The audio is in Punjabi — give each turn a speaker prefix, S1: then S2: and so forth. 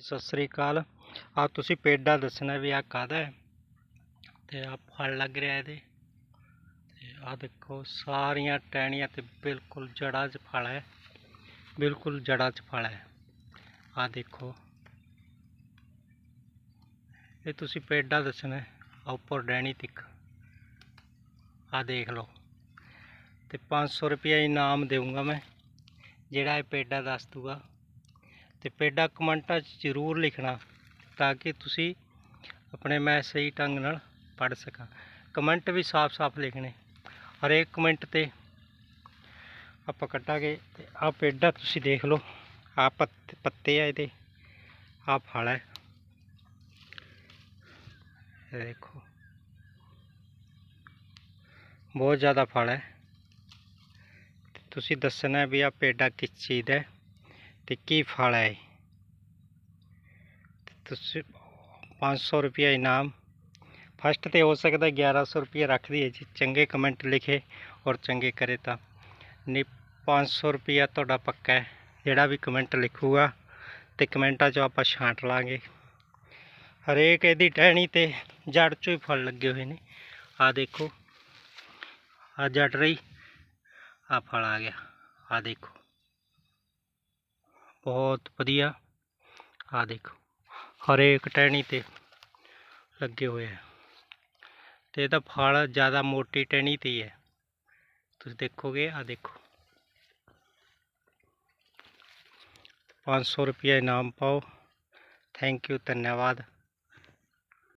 S1: ਸਤਿ ਸ੍ਰੀ ਅਕਾਲ। ਆ ਤੁਸੀਂ ਪੇਡਾ ਦੱਸਣਾ ਵੀ ਆ ਕਾਹਦਾ ਹੈ? ਤੇ ਆ ਫਲ ਲੱਗ ਰਿਹਾ ਇਹਦੇ। ਤੇ ਆ ਦੇਖੋ, ਸਾਰੀਆਂ ਟਹਿਣੀਆਂ ਤੇ ਬਿਲਕੁਲ ਜੜ੍ਹਾਂ 'ਚ ਫਲ ਹੈ। ਬਿਲਕੁਲ ਜੜ੍ਹਾਂ 'ਚ ਫਲ ਹੈ। ਆ ਦੇਖੋ। ਇਹ ਤੁਸੀਂ ਪੇਡਾ ਦੱਸਣਾ ਹੈ। ਆ ਉੱਪਰ ਡੈਣੀ ਤਿੱਕ ਆ ਦੇਖ ਲਓ। ਤੇ 500 ਰੁਪਇਆ ਇਨਾਮ ਦੇਵਾਂਗਾ ਮੈਂ, ਜਿਹੜਾ ਇਹ ਪੇਡਾ ਦੱਸ ਦੂਗਾ ਤੇ ਪੇਡਾ ਕਮੈਂਟਾਂ 'ਚ ਜ਼ਰੂਰ ਲਿਖਣਾ ਤਾਂ ਕਿ ਤੁਸੀਂ ਆਪਣੇ ਮੈਂ ਸਹੀ ਢੰਗ ਨਾਲ ਪੜ੍ਹ ਸਕਾਂ। ਕਮੈਂਟ ਵੀ ਸਾਫ਼-ਸਾਫ਼ ਲਿਖਣੇ। ਹਰੇਕ ਕਮੈਂਟ ਤੇ ਆਪਾਂ ਕੱਟਾਂਗੇ ਤੇ ਆਹ ਪੇਡਾ ਤੁਸੀਂ ਦੇਖ ਲਓ। ਆਹ ਪੱਤੇ ਪੱਤੇ ਆ ਇਹਦੇ। ਆਹ ਫਲ ਹੈ। ਇਹ ਦੇਖੋ। ਬਹੁਤ ਜ਼ਿਆਦਾ ਫਲ ਹੈ। ਤੇ ਤੁਸੀਂ ਦੱਸਣਾ ਵੀ ਆਹ ਪੇਡਾ ਕਿਸ ਚੀਜ਼ ਦਾ ਹੈ। ਤੇ ਕੀ ਫਲ ਹੈ? ਇਹ। ਤੇ ਤੁਸੀਂ 500 ਰੁਪਇਆ ਇਨਾਮ। ਫਸਟ ਤੇ ਹੋ ਸਕਦਾ 1100 ਰੁਪਇਆ ਰੱਖ ਦਈਏ ਜੀ। ਚੰਗੇ ਕਮੈਂਟ ਲਿਖੇ ਔਰ ਚੰਗੇ ਕਰੇ ਤਾਂ। ਨਹੀਂ 500 ਰੁਪਇਆ ਤੁਹਾਡਾ ਪੱਕਾ ਹੈ। ਜਿਹੜਾ ਵੀ ਕਮੈਂਟ ਲਿਖੂਗਾ ਤੇ ਕਮੈਂਟਾਂ 'ਚੋਂ ਆਪਾਂ ਛਾਂਟ ਲਾਂਗੇ। ਹਰੇਕ ਇਹਦੀ ਟਹਿਣੀ ਤੇ ਜੜ 'ਚੋਂ ਹੀ ਫਲ ਲੱਗੇ ਹੋਏ ਨੇ। ਆ ਦੇਖੋ। ਆ ਜੜ ਰਹੀ, ਆ ਫਲ ਆ ਗਿਆ। ਆ ਦੇਖੋ। ਬਹੁਤ ਵਧੀਆ। ਆ ਦੇਖੋ ਹਰੇਕ ਟਹਿਣੀ ਤੇ ਲੱਗੇ ਹੋਏ ਆ। ਤੇ ਇਹਦਾ ਫਲ ਜ਼ਿਆਦਾ ਮੋਟੀ ਟਹਿਣੀ ਤੇ ਹੀ ਹੈ। ਤੁਸੀਂ ਦੇਖੋਗੇ ਆ ਦੇਖੋ। 500 ਰੁਪਇਆ ਇਨਾਮ ਪਾਓ। ਥੈਂਕ ਯੂ ਧੰਨਵਾਦ।